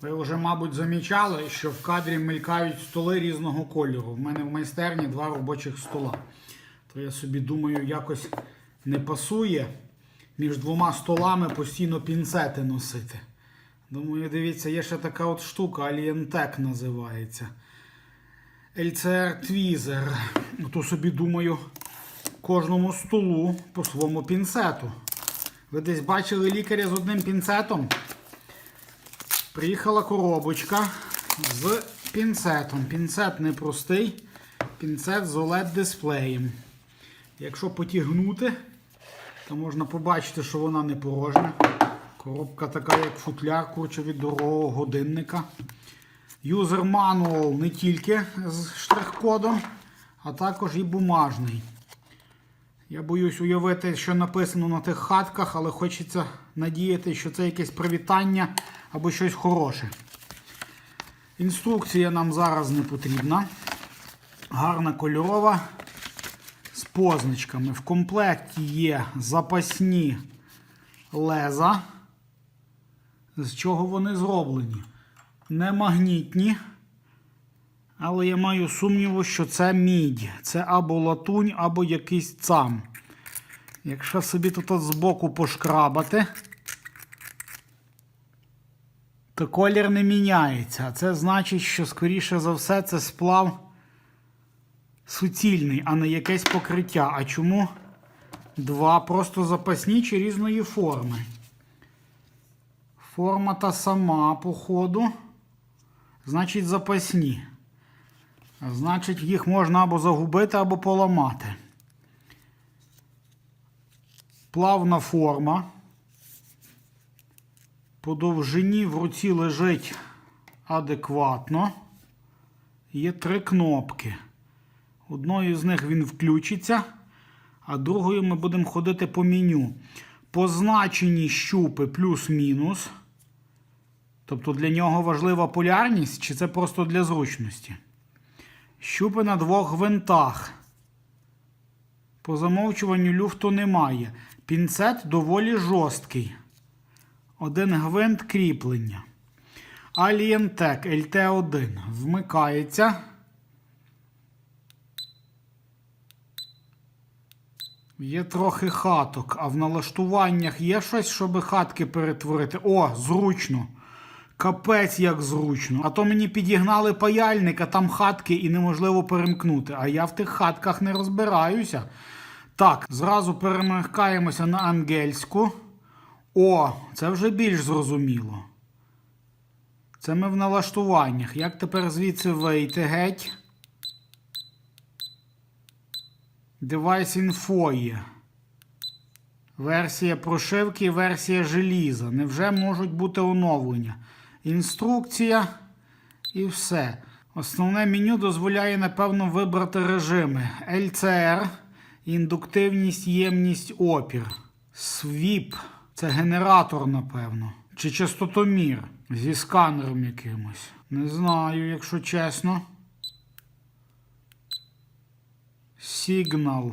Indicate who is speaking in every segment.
Speaker 1: Ви вже, мабуть, замічали, що в кадрі мелькають столи різного кольору. В мене в майстерні два робочих стола. То я собі думаю, якось не пасує між двома столами постійно пінцети носити. Думаю, дивіться, є ще така от штука, Alientec називається. LCR Tweezer. То собі думаю, кожному столу по своєму пінцету. Ви десь бачили лікаря з одним пінцетом? Приїхала коробочка з пінцетом. Пінцет непростий, пінцет з OLED дисплеєм. Якщо потягнути, то можна побачити, що вона не порожня. Коробка така, як футляр, курче від дорогого годинника. Юзер мануал не тільки з штрих-кодом, а також і бумажний. Я боюсь уявити, що написано на тих хатках, але хочеться надіяти, що це якесь привітання або щось хороше. Інструкція нам зараз не потрібна. Гарна кольорова з позначками. В комплекті є запасні леза. З чого вони зроблені? Не магнітні. Але я маю сумніву, що це мідь. Це або латунь, або якийсь цам. Якщо собі тут збоку пошкрабати, то колір не міняється. Це значить, що, скоріше за все, це сплав суцільний, а не якесь покриття. А чому два просто запасні чи різної форми? Форма та сама, по ходу. Значить, запасні. Значить, їх можна або загубити, або поламати. Плавна форма. По довжині в руці лежить адекватно. Є три кнопки. Одною з них він включиться, а другою ми будемо ходити по меню. Позначені щупи плюс-мінус. Тобто для нього важлива полярність, чи це просто для зручності? Щупи на двох гвинтах. По замовчуванню люфту немає. Пінцет доволі жорсткий. Один гвинт кріплення. Alientec LT1 вмикається. Є трохи хаток, а в налаштуваннях є щось, щоб хатки перетворити. О, зручно. Капець як зручно. А то мені підігнали паяльник, а там хатки і неможливо перемкнути. А я в тих хатках не розбираюся. Так, зразу перемикаємося на ангельську. О, це вже більш зрозуміло. Це ми в налаштуваннях. Як тепер звідси вийти геть? Девайс інфо є. Версія прошивки і версія желіза. Невже можуть бути оновлення? Інструкція і все. Основне меню дозволяє, напевно, вибрати режими LCR, індуктивність, ємність, опір. Свіп. Це генератор, напевно. Чи частотомір зі сканером якимось. Не знаю, якщо чесно. Сигнал.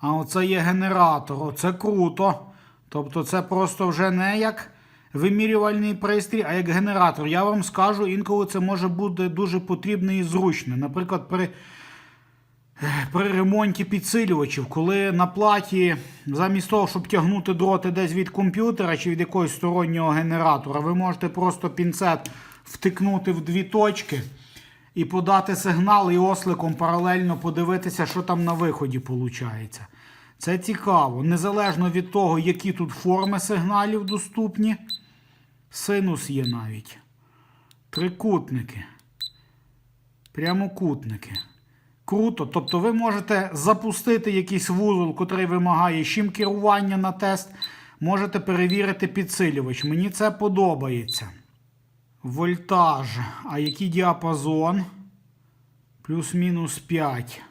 Speaker 1: А оце є генератор. Оце круто. Тобто це просто вже не як вимірювальний пристрій, а як генератор. Я вам скажу, інколи це може бути дуже потрібно і зручно. Наприклад, при, при ремонті підсилювачів, коли на платі, замість того, щоб тягнути дроти десь від комп'ютера чи від якогось стороннього генератора, ви можете просто пінцет втикнути в дві точки і подати сигнал і осликом паралельно подивитися, що там на виході виходить. Це цікаво. Незалежно від того, які тут форми сигналів доступні. Синус є навіть. Трикутники. Прямокутники. Круто. Тобто ви можете запустити якийсь вузол, котрий вимагає чим керування на тест. Можете перевірити підсилювач. Мені це подобається. Вольтаж. А який діапазон? Плюс-мінус 5.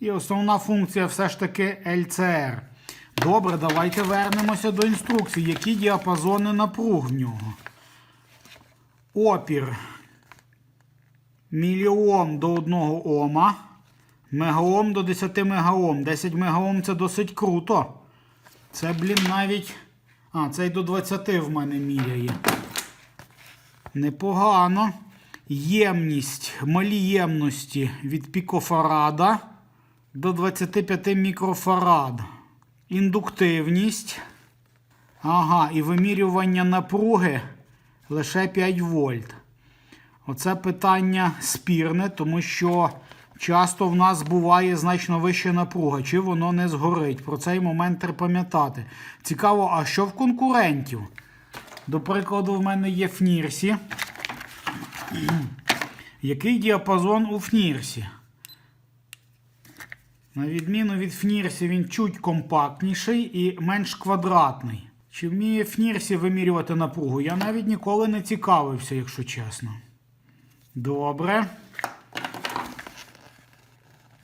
Speaker 1: І основна функція все ж таки LCR. Добре, давайте вернемося до інструкції. Які діапазони напруг в нього? Опір. Міліом до 1 Ома. Мегаом до 10 мегаом. 10 мегаом це досить круто. Це, блін, навіть А, цей до 20 в мене міряє. Непогано. Ємність, малі ємності від пікофарада до 25 мікрофарад. Індуктивність. Ага, і вимірювання напруги лише 5 вольт. Оце питання спірне, тому що часто в нас буває значно вища напруга, чи воно не згорить. Про цей момент треба пам'ятати. Цікаво, а що в конкурентів? До прикладу, в мене є Фнірсі. Який діапазон у Фнірсі? На відміну від Фнірсі, він чуть компактніший і менш квадратний. Чи вміє Фнірсі вимірювати напругу? Я навіть ніколи не цікавився, якщо чесно. Добре.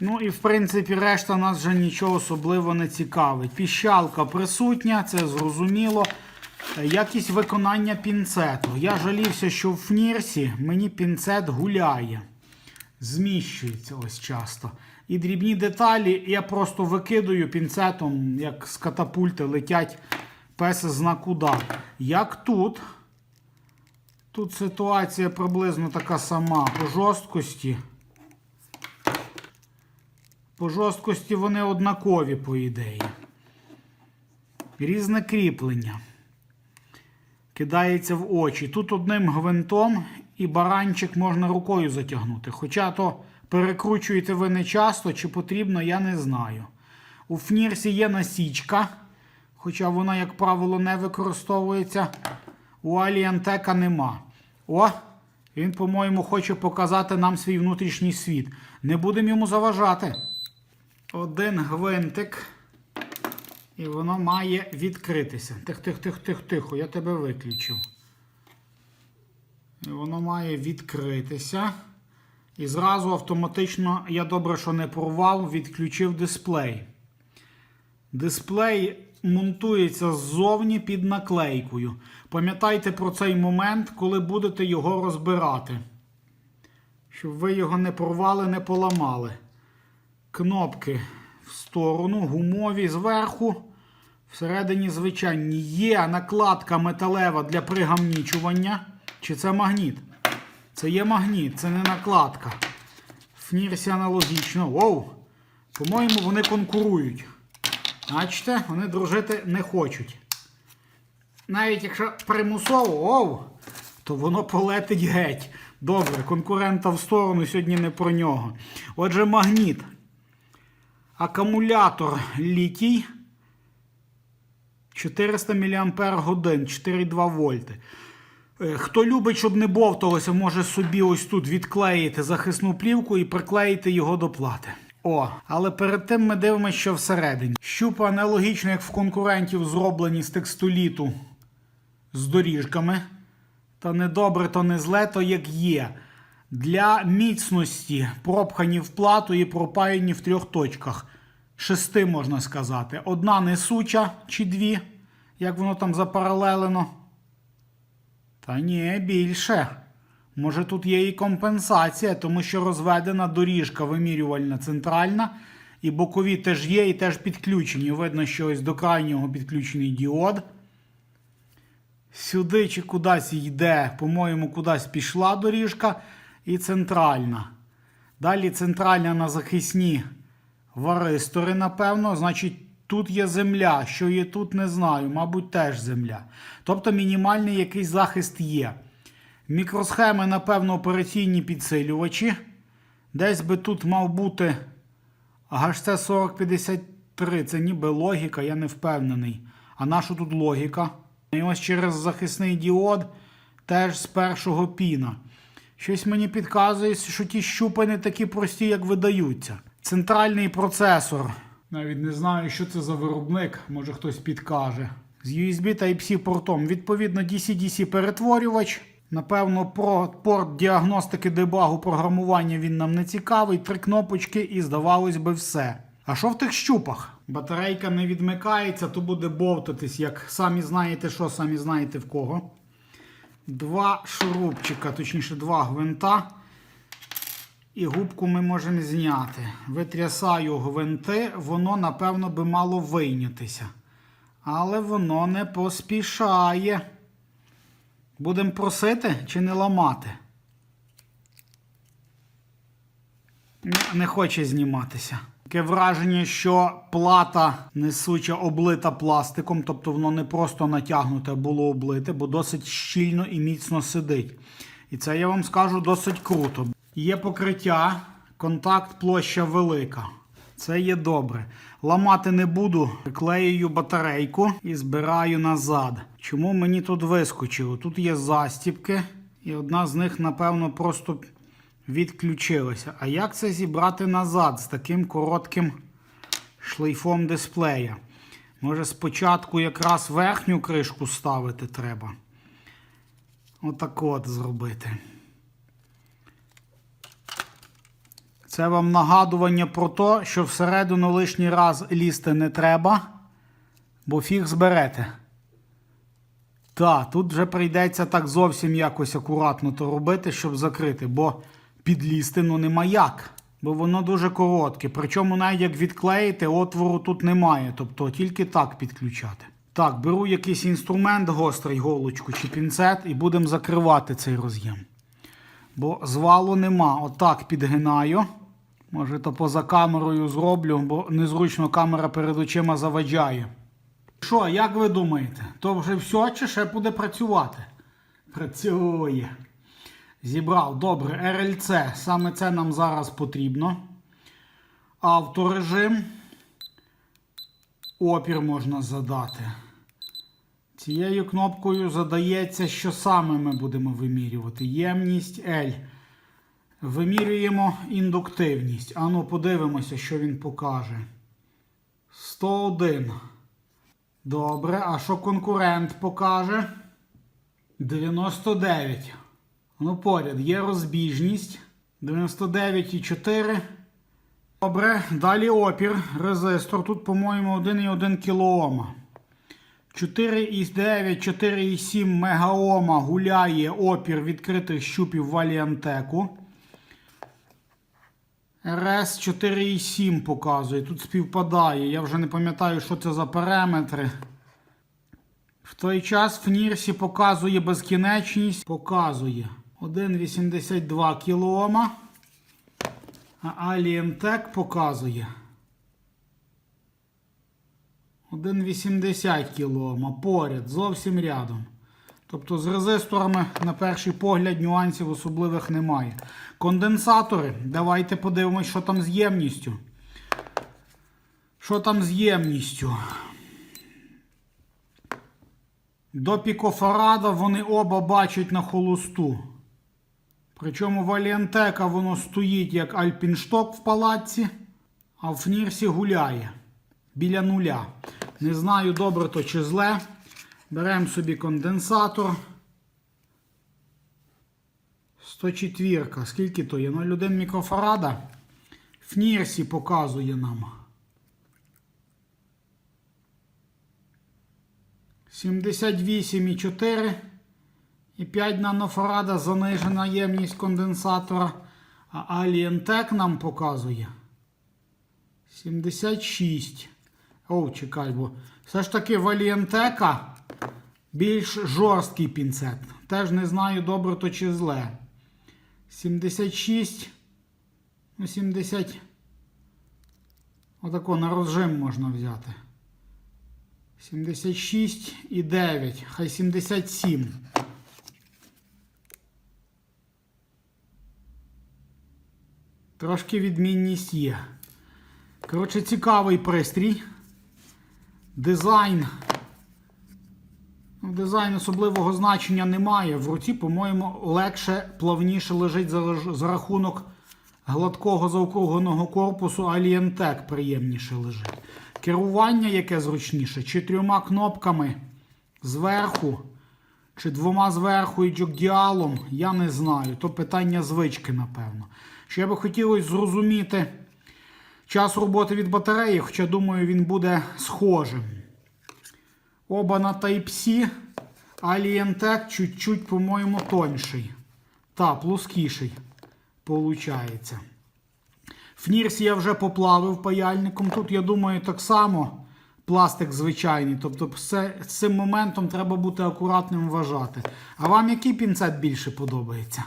Speaker 1: Ну і в принципі решта нас вже нічого особливо не цікавить. Піщалка присутня, це зрозуміло. Якість виконання пінцету. Я жалівся, що в Фнірсі мені пінцет гуляє. Зміщується ось часто. І дрібні деталі я просто викидаю пінцетом, як з катапульти летять песи зна куди. Як тут. Тут ситуація приблизно така сама. По жорсткості. По жорсткості вони однакові, по ідеї. Різне кріплення. Кидається в очі. Тут одним гвинтом і баранчик можна рукою затягнути. Хоча то перекручуєте ви не часто, чи потрібно, я не знаю. У Фнірсі є насічка, хоча вона, як правило, не використовується. У Аліантека нема. О, він, по-моєму, хоче показати нам свій внутрішній світ. Не будемо йому заважати. Один гвинтик. І воно має відкритися. Тих, тих, тих, тих, тихо, я тебе виключив. І воно має відкритися. І зразу автоматично, я добре, що не порвав, відключив дисплей. Дисплей монтується ззовні під наклейкою. Пам'ятайте про цей момент, коли будете його розбирати. Щоб ви його не порвали, не поламали. Кнопки в сторону, гумові зверху. Всередині звичайні є накладка металева для пригамнічування. Чи це магніт? Це є магніт, це не накладка. Фнірсі аналогічно. Воу! По-моєму, вони конкурують. Бачите, вони дружити не хочуть. Навіть якщо примусово, оу, то воно полетить геть. Добре, конкурента в сторону сьогодні не про нього. Отже, магніт. Акумулятор літій 400 мАч, 4,2 вольти. Е, Хто любить, щоб не бовталося, може собі ось тут відклеїти захисну плівку і приклеїти його до плати. О, але перед тим ми дивимося, що всередині. Щупи аналогічно, як в конкурентів, зроблені з текстоліту з доріжками. Та не добре, то не зле, то як є. Для міцності пропхані в плату і пропаяні в трьох точках. Шести, можна сказати. Одна несуча чи дві, як воно там запаралелено. Та ні, більше. Може тут є і компенсація, тому що розведена доріжка вимірювальна центральна, і бокові теж є, і теж підключені. Видно, що ось до крайнього підключений діод. Сюди чи кудись йде, по-моєму, кудись пішла доріжка і центральна. Далі центральна на захисні варистори, напевно. Значить, тут є земля. Що є тут, не знаю. Мабуть, теж земля. Тобто мінімальний якийсь захист є. Мікросхеми, напевно, операційні підсилювачі. Десь би тут мав бути HC 4053. Це ніби логіка, я не впевнений. А наша тут логіка? І ось через захисний діод теж з першого піна. Щось мені підказує, що ті щупи не такі прості, як видаються. Центральний процесор. Навіть не знаю, що це за виробник, може хтось підкаже. З USB Type-C портом. Відповідно, DC-DC перетворювач. Напевно, про порт діагностики дебагу програмування він нам не цікавий. Три кнопочки і здавалось би все. А що в тих щупах? Батарейка не відмикається, то буде бовтатись, як самі знаєте, що самі знаєте в кого. Два шурупчика, точніше, два гвинта. І губку ми можемо зняти. Витрясаю гвинти, воно, напевно, би мало вийнятися. Але воно не поспішає. Будемо просити чи не ламати? Не хоче зніматися. Таке враження, що плата несуча облита пластиком, тобто воно не просто натягнуте, а було облите, бо досить щільно і міцно сидить. І це я вам скажу досить круто. Є покриття, контакт площа велика. Це є добре. Ламати не буду, клею батарейку і збираю назад. Чому мені тут вискочило? Тут є застіпки, і одна з них, напевно, просто відключилася. А як це зібрати назад з таким коротким шлейфом дисплея? Може, спочатку якраз верхню кришку ставити треба. Отак от зробити. Це вам нагадування про те, що всередину лишній раз лізти не треба, бо фіг зберете. Та, тут вже прийдеться так зовсім якось акуратно то робити, щоб закрити, бо підлізти ну нема як. Бо воно дуже коротке. Причому навіть як відклеїти, отвору тут немає. Тобто тільки так підключати. Так, беру якийсь інструмент, гострий голочку чи пінцет, і будемо закривати цей роз'єм. Бо звалу нема. Отак підгинаю. Може, то поза камерою зроблю, бо незручно камера перед очима заваджає. Що, як ви думаєте, то вже все чи ще буде працювати? Працює. Зібрав. Добре, РЛЦ. Саме це нам зараз потрібно. Авторежим. Опір можна задати. Цією кнопкою задається, що саме ми будемо вимірювати. Ємність L. Вимірюємо індуктивність. Ану, подивимося, що він покаже. 101. Добре. А що конкурент покаже? 99. Ну, поряд є розбіжність. 99,4. Добре. Далі опір. Резистор. Тут, по-моєму, 1,1 кОм. 4,9, 4,7 мегаома гуляє опір відкритих щупів валіантеку. РС 4,7 показує. Тут співпадає. Я вже не пам'ятаю, що це за параметри. В той час в Нірсі показує безкінечність. Показує 1,82 кОм. А Alientec показує 1,80 кОм. Поряд, зовсім рядом. Тобто з резисторами, на перший погляд, нюансів особливих немає. Конденсатори. Давайте подивимось, що там з ємністю. Що там з ємністю? До пікофарада вони оба бачать на холосту. Причому в Аліантека воно стоїть як альпіншток в палаці, а в Фнірсі гуляє біля нуля. Не знаю, добре то чи зле. Беремо собі конденсатор. 104. Скільки то є? 0,1 мікрофарада. Фнірсі показує нам. 78,4 і 5 нанофарада занижена ємність конденсатора. А Alientec нам показує 76. О, чекай, бо все ж таки в Alientec більш жорсткий пінцет. Теж не знаю, добре то чи зле. 76. Ну, 70. Отако на розжим можна взяти. 76 і 9. Хай 77. Трошки відмінність є. Коротше, цікавий пристрій. Дизайн. Дизайн особливого значення немає. В руці, по-моєму, легше, плавніше лежить за, за рахунок гладкого заокругленого корпусу Alientec приємніше лежить. Керування яке зручніше, чи трьома кнопками зверху, чи двома зверху і джокдіалом, я не знаю. То питання звички, напевно. Ще би хотілося зрозуміти час роботи від батареї, хоча думаю, він буде схожим. Оба на Type-C. Alientec чуть-чуть, по-моєму, тонший. Та, плоскіший. Получається. В Нірсі я вже поплавив паяльником. Тут, я думаю, так само пластик звичайний. Тобто все, з цим моментом треба бути акуратним вважати. А вам який пінцет більше подобається?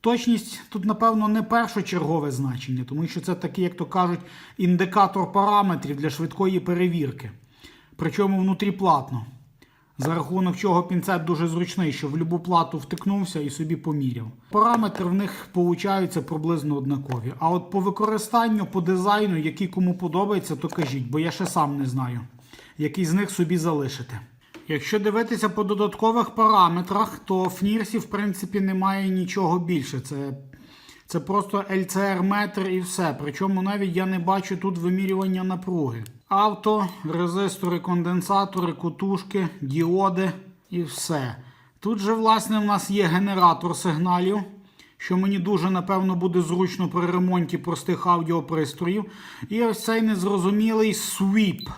Speaker 1: Точність тут, напевно, не першочергове значення, тому що це такий, як то кажуть, індикатор параметрів для швидкої перевірки. Причому внутріплатно. За рахунок чого пінцет дуже зручний, що в любу плату втикнувся і собі поміряв. Параметри в них получаються приблизно однакові. А от по використанню, по дизайну, який кому подобається, то кажіть, бо я ще сам не знаю, який з них собі залишити. Якщо дивитися по додаткових параметрах, то в Нірсі, в принципі, немає нічого більше. Це, це просто LCR-метр і все. Причому навіть я не бачу тут вимірювання напруги. Авто, резистори, конденсатори, кутушки, діоди і все. Тут же, власне, в нас є генератор сигналів, що мені дуже, напевно, буде зручно при ремонті простих аудіопристроїв. І ось цей незрозумілий свіп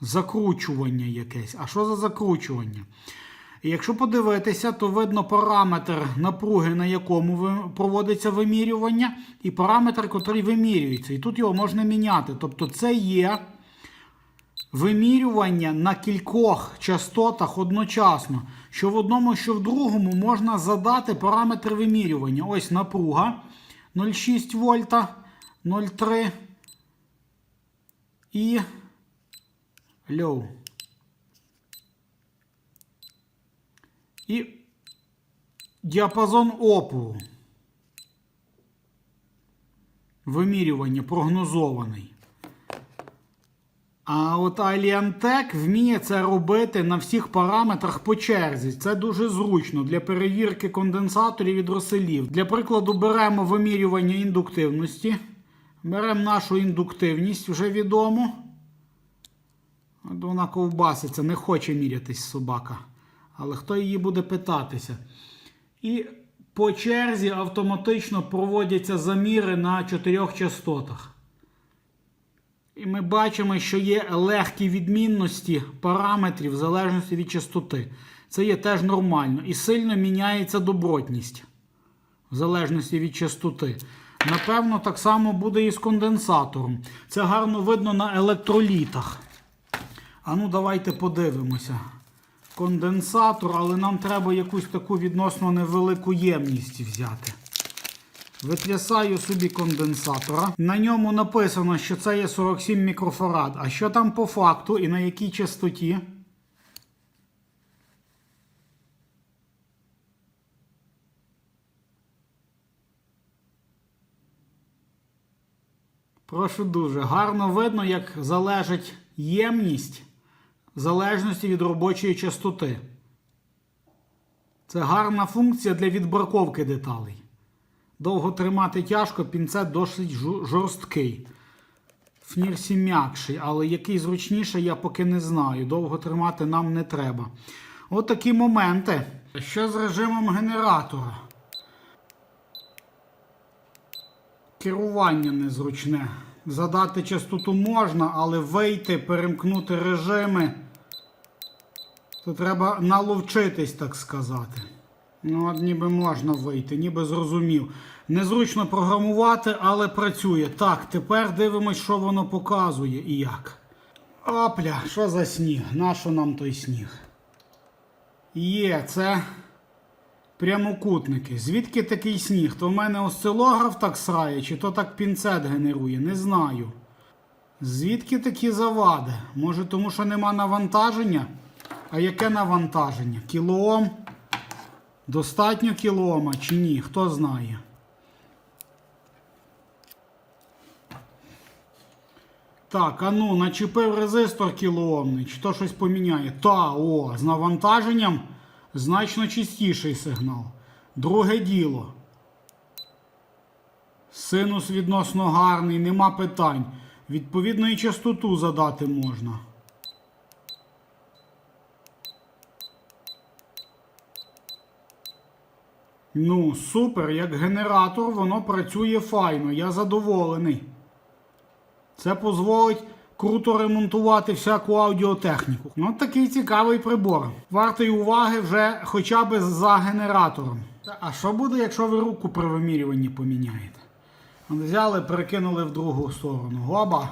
Speaker 1: закручування якесь. А що за закручування? Якщо подивитися, то видно параметр напруги, на якому проводиться вимірювання, і параметр, який вимірюється. І тут його можна міняти. Тобто це є вимірювання на кількох частотах одночасно. Що в одному, що в другому можна задати параметр вимірювання. Ось напруга 0,6 вольта, 0,3 і low. І діапазон опору. Вимірювання прогнозований. А от Aliantec вміє це робити на всіх параметрах по черзі. Це дуже зручно для перевірки конденсаторів і дроселів. Для прикладу, беремо вимірювання індуктивності. Беремо нашу індуктивність вже відому. От вона ковбаситься, не хоче мірятись собака. Але хто її буде питатися? І по черзі автоматично проводяться заміри на чотирьох частотах. І ми бачимо, що є легкі відмінності параметрів в залежності від частоти. Це є теж нормально. І сильно міняється добротність в залежності від частоти. Напевно, так само буде і з конденсатором. Це гарно видно на електролітах. А ну, давайте подивимося. Конденсатор, але нам треба якусь таку відносно невелику ємність взяти. Витрясаю собі конденсатора. На ньому написано, що це є 47 мікрофарад. А що там по факту і на якій частоті? Прошу дуже. Гарно видно, як залежить ємність в залежності від робочої частоти. Це гарна функція для відбраковки деталей. Довго тримати тяжко, пінцет досить жорсткий. В Нірсі м'якший, але який зручніший, я поки не знаю. Довго тримати нам не треба. От такі моменти. Що з режимом генератора? Керування незручне. Задати частоту можна, але вийти, перемкнути режими. То треба наловчитись, так сказати. Ну, от ніби можна вийти, ніби зрозумів. Незручно програмувати, але працює. Так, тепер дивимось, що воно показує і як. Опля, що за сніг? Нащо нам той сніг? Є, це прямокутники. Звідки такий сніг? То в мене осцилограф так срає, чи то так пінцет генерує, не знаю. Звідки такі завади? Може, тому що нема навантаження? А яке навантаження? Кілоом? Достатньо кілоома чи ні? Хто знає? Так, а ну, начепив резистор кілоомний, чи то щось поміняє. Та, о, з навантаженням значно чистіший сигнал. Друге діло. Синус відносно гарний, нема питань. Відповідно і частоту задати можна. Ну, супер, як генератор, воно працює файно, я задоволений. Це дозволить круто ремонтувати всяку аудіотехніку. Ну, такий цікавий прибор. Вартий уваги вже хоча б за генератором. А що буде, якщо ви руку при вимірюванні поміняєте? Взяли, перекинули в другу сторону. Гоба.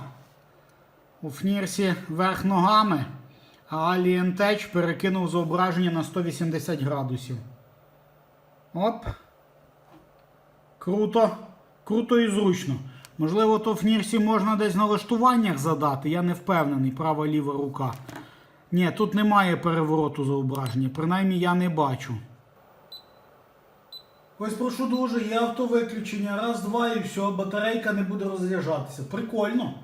Speaker 1: у Фнірсі верх ногами, а Alien Tech перекинув зображення на 180 градусів. Оп. Круто. Круто і зручно. Можливо, то в Фнірсі можна десь в налаштуваннях задати. Я не впевнений, права ліва рука. Ні, тут немає перевороту зображення. Принаймні я не бачу. Ось прошу дуже, є автовиключення. Раз, два і все, батарейка не буде розряджатися. Прикольно.